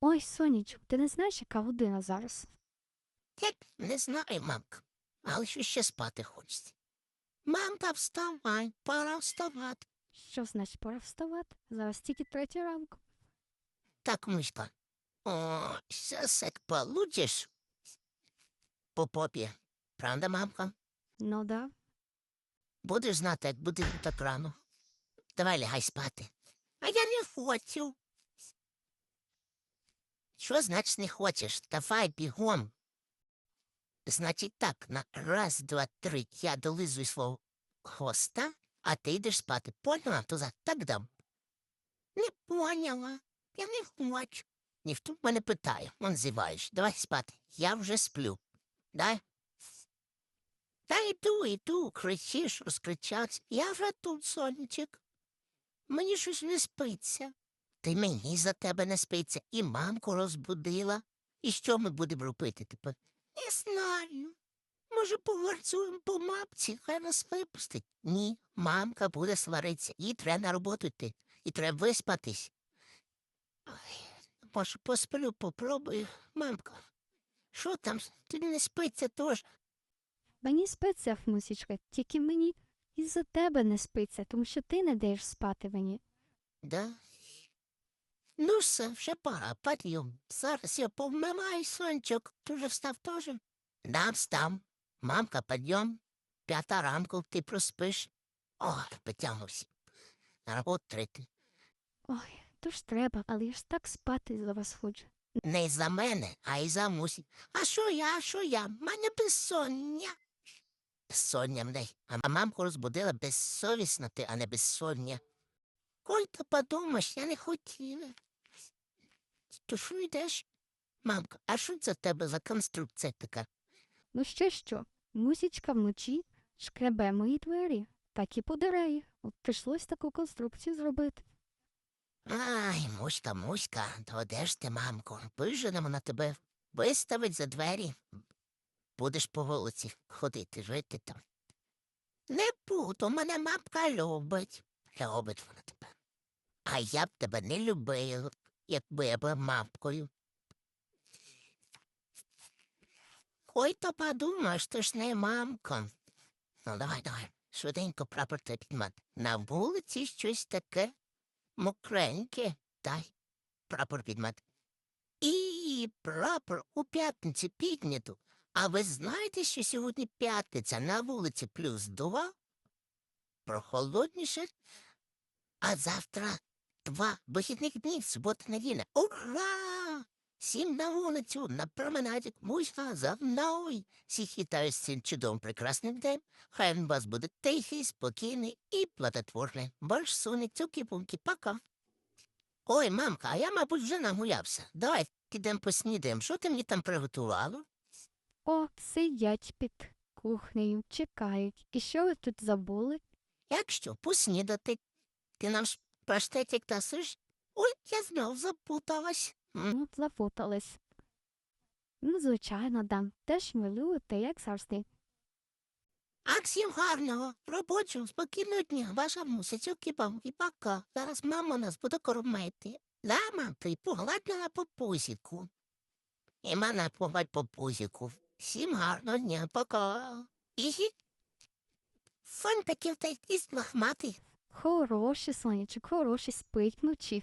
Ой, сонечко, ти не знаєш, яка година зараз? Я не знаю, мамка, але що ще спати хочеться. Мамка, вставай, пора вставати. Що значить пора вставати? Зараз тільки третя ранку. Так, мишка. О, сейчас як получиш по попі. Правда, мамка? Ну да. Будеш знати, як буде так рано. Давай лягай спати. А я не хочу. Що значить не хочеш? Давай бігом. Значить так, на раз, два, три я долизую свого хвоста, а ти йдеш спати. Поняла? То за так дам. Не поняла. Я не хочу. Ніхто мене питає, он зіваєш. Давай спати. Я вже сплю. Дай. Та йду, йду, кричиш, розкричався. Я вже тут, сонечек. Мені щось не спиться. Ти мені за тебе не спиться, і мамку розбудила. І що ми будемо робити тепер? Не знаю. Може, погарцуємо по мамці, хай нас випустить. Ні, мамка буде сваритися, їй треба на роботу йти, і треба виспатись. Ой, може, посплю, попробую, мамка. Що там? Тобі не спиться теж. Мені спиться, Фмусічка, тільки мені із-за тебе не спиться, тому що ти не даєш спати мені. Да? Ну все, вже пора, підйом. Зараз я повмиваю сончик. Ти вже встав теж? Да, встав. Мамка, підйом. П'ята ранку ти проспиш. О, потягнувся. На роботу трити. Ой, то ж треба, але я ж так спати за вас хочу. Не за мене, а й за мусі. А що я, а що я? Мене безсоння. Безсоння мене. А мамку розбудила безсовісна ти, а не безсоння. Ой, та подумаєш, я не хотіла. То що йдеш? Мамка, а що це в тебе за конструкція така? Ну ще що? Мусічка вночі шкребе мої двері, так і подереє. От прийшлось таку конструкцію зробити. Ай, муська, муська, то де ж ти, мамко? Виженемо на тебе, виставить за двері. Будеш по вулиці ходити, жити там. Не буду, мене мамка любить. Любить вона тебе. А я б тебе не любив, якби я була мавкою. Ой, то подумаєш, ти ж не мамка. Ну, давай, давай, швиденько прапор та підмати. На вулиці щось таке мокреньке, дай прапор підмати. І прапор у п'ятниці підняту. А ви знаєте, що сьогодні п'ятниця на вулиці плюс два? Прохолодніше. А завтра два вихідних днів, субота неділя. Ура! Всім на вулицю, на променаді, муська за мною. Всіх вітаю з цим чудовим прекрасним днем. Хай він у вас буде тихий, спокійний і плодотворний. Ваш соник цуки-пунки, пока. Ой, мамка, а я, мабуть, вже нагулявся. Давай підемо поснідаємо. Що ти мені там приготувала? О, сидять під кухнею, чекають. І що ви тут забули? Як що, поснідати? Ти нам ж паштетик та дасиш? Ой, я знов запуталась. Ну, запутались. Ну, звичайно, дам. Теж милуєте, як завжди. А всім гарного, робочого, спокійного дня, ваша мусицю кібам і пока. Зараз мама нас буде кормити. Да, мам, ти погладила по пузіку. І мене погладь по пузіку. Всім гарного дня, пока. І фон такий та якийсь лохматий. Хороший сонячок, хороший спить вночі.